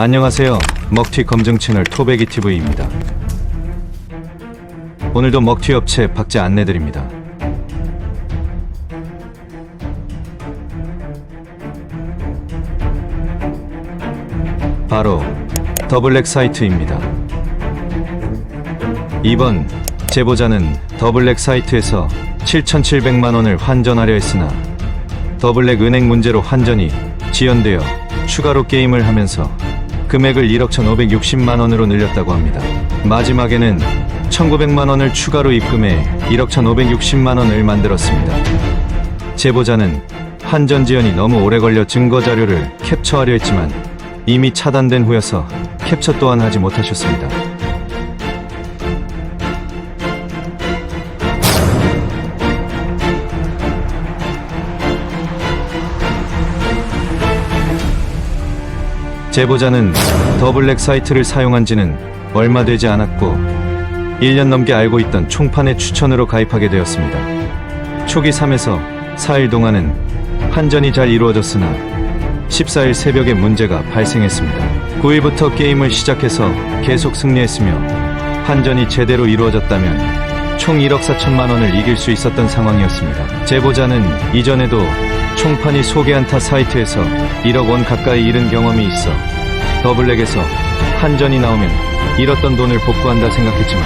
안녕하세요. 먹튀 검증 채널 토베기 TV입니다. 오늘도 먹튀 업체 박제 안내드립니다. 바로 더블랙 사이트입니다. 이번 제보자는 더블랙 사이트에서 7,700만 원을 환전하려 했으나 더블랙 은행 문제로 환전이 지연되어 추가로 게임을 하면서 금액을 1억 1,560만 원으로 늘렸다고 합니다. 마지막에는 1,900만 원을 추가로 입금해 1억 1,560만 원을 만들었습니다. 제보자는 환전 지연이 너무 오래 걸려 증거 자료를 캡처하려 했지만 이미 차단된 후여서 캡처 또한 하지 못하셨습니다. 제보자는 더블랙 사이트를 사용한 지는 얼마 되지 않았고 1년 넘게 알고 있던 총판의 추천으로 가입하게 되었습니다. 초기 3에서 4일 동안은 환전이 잘 이루어졌으나 14일 새벽에 문제가 발생했습니다. 9일부터 게임을 시작해서 계속 승리했으며 환전이 제대로 이루어졌다면 총 1억 4천만 원을 이길 수 있었던 상황이었습니다. 제보자는 이전에도 총판이 소개한 타 사이트에서 1억 원 가까이 잃은 경험이 있어 더블랙에서 환전이 나오면 잃었던 돈을 복구한다 생각했지만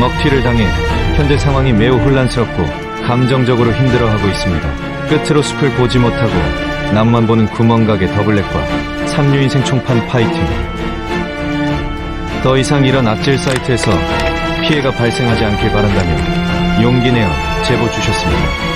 먹튀를 당해 현재 상황이 매우 혼란스럽고 감정적으로 힘들어하고 있습니다. 끝으로 숲을 보지 못하고 남만 보는 구멍가게 더블랙과 삼류인생 총판 파이팅. 더 이상 이런 악질 사이트에서 피해가 발생하지 않길 바란다며 용기 내어 제보 주셨습니다.